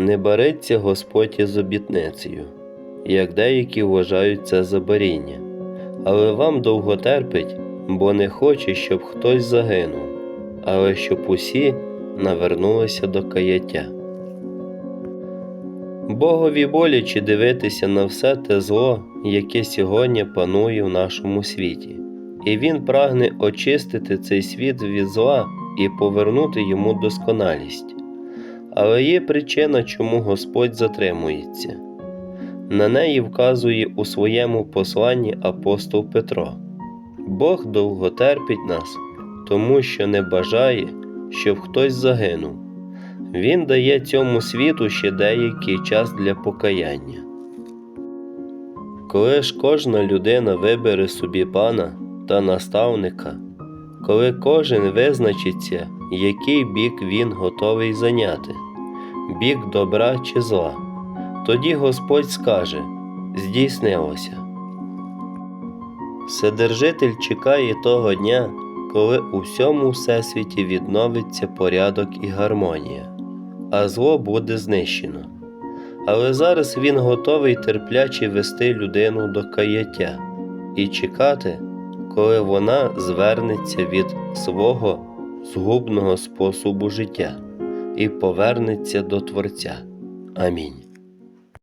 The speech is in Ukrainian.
Не бариться Господь із обітницею, як деякі вважають це за баріння, але вам довго терпить, бо не хоче, щоб хтось загинув, але щоб усі навернулися до каяття. Богові боляче дивитися на все те зло, яке сьогодні панує в нашому світі, і Він прагне очистити цей світ від зла і повернути йому досконалість. Але є причина, чому Господь затримується. На неї вказує у своєму посланні апостол Петро. Бог довго терпить нас, тому що не бажає, щоб хтось загинув. Він дає цьому світу ще деякий час для покаяння. Коли ж кожна людина вибере собі пана та наставника, коли кожен визначиться, який бік він готовий зайняти, бік добра чи зла, тоді Господь скаже здійснилося. Вседержитель чекає того дня, коли у всьому всесвіті відновиться порядок і гармонія, а зло буде знищено. Але зараз він готовий терпляче вести людину до каяття і чекати, коли вона звернеться від свого згубного способу життя і повернеться до Творця. Амінь.